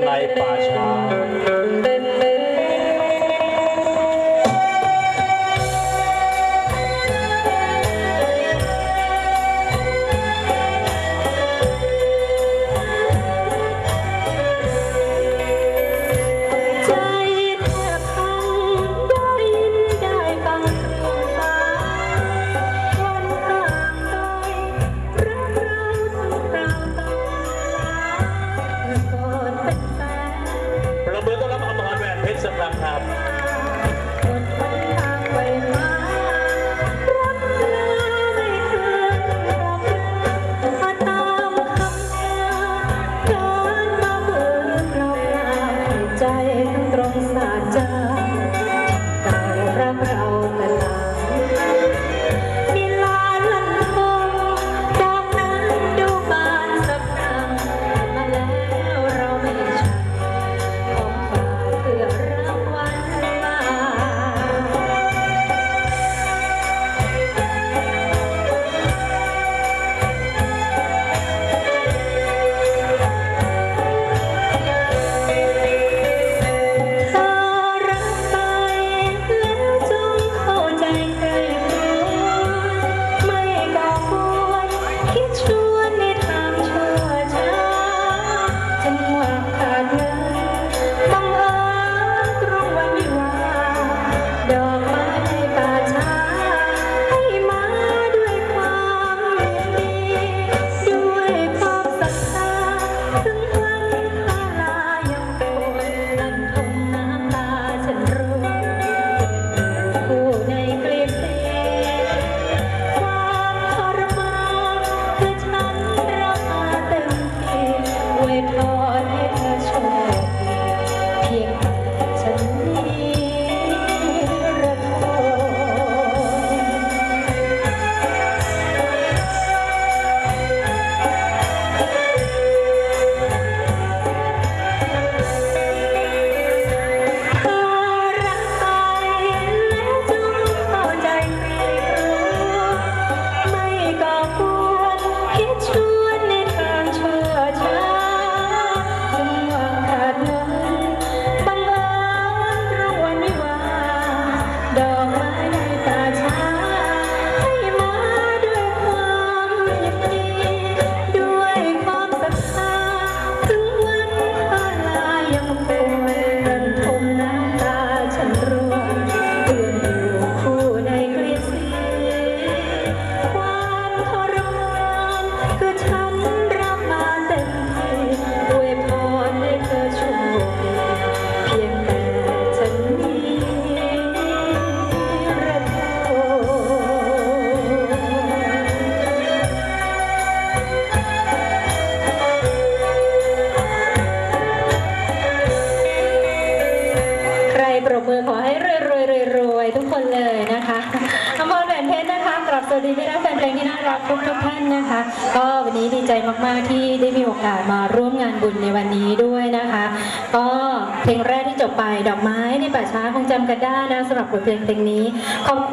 来把唱 ครับครับ time. มือขอให้รวยรวยรวยรวยทุกคนเลยนะคะอมรแหวนเพชรนะคะกลับสวัสดีพี่น้องแฟนเพลงที่น่ารักทุกทุกท่านนะคะ ก็วันนี้ดีใจมากๆที่ได้มีโอกาสมาร่วมงานบุญในวันนี้ด้วยนะคะ ก็เพลงแรกที่จบไปดอกไม้ในป่าช้าคงจำกันได้นะสำหรับบทเพลงเพลงนี้ขอบคุณ